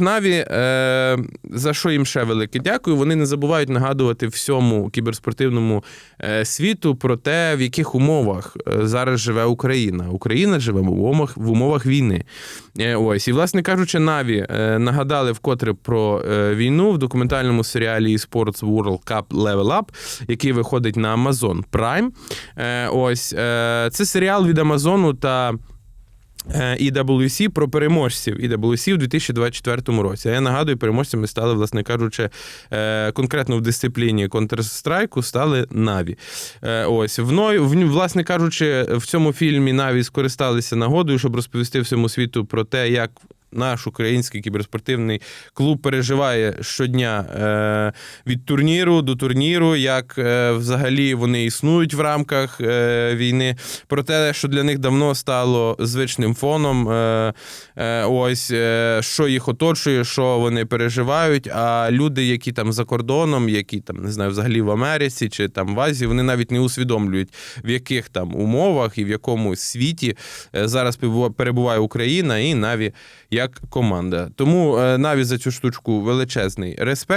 Наві, е, за що їм ще велике дякую. Вони не забувають нагадувати всьому кіберспортивному е, світу про те, в яких умовах е, зараз живе Україна. Україна живе в умовах, в умовах війни. Е, ось, і, власне кажучи, Наві нагадали вкотре про війну в документальному серіалі eSports World Cup Level Up, який виходить на Amazon Prime. Ось, це серіал від Амазону та. Е, EWC про переможців EWC у 2024 році. А я нагадую, переможцями стали, власне кажучи, е, конкретно в дисципліні Counter-Strike стали Наві. Е, Ось в власне кажучи, в цьому фільмі Наві скористалися нагодою, щоб розповісти всьому світу про те, як. Наш український кіберспортивний клуб переживає щодня е, від турніру до турніру, як е, взагалі вони існують в рамках е, війни. Про те, що для них давно стало звичним фоном. Ось що їх оточує, що вони переживають. А люди, які там за кордоном, які там не знаю, взагалі в Америці чи там в Азії, вони навіть не усвідомлюють, в яких там умовах і в якому світі зараз перебуває Україна і Наві як команда. Тому навіть за цю штучку величезний респект.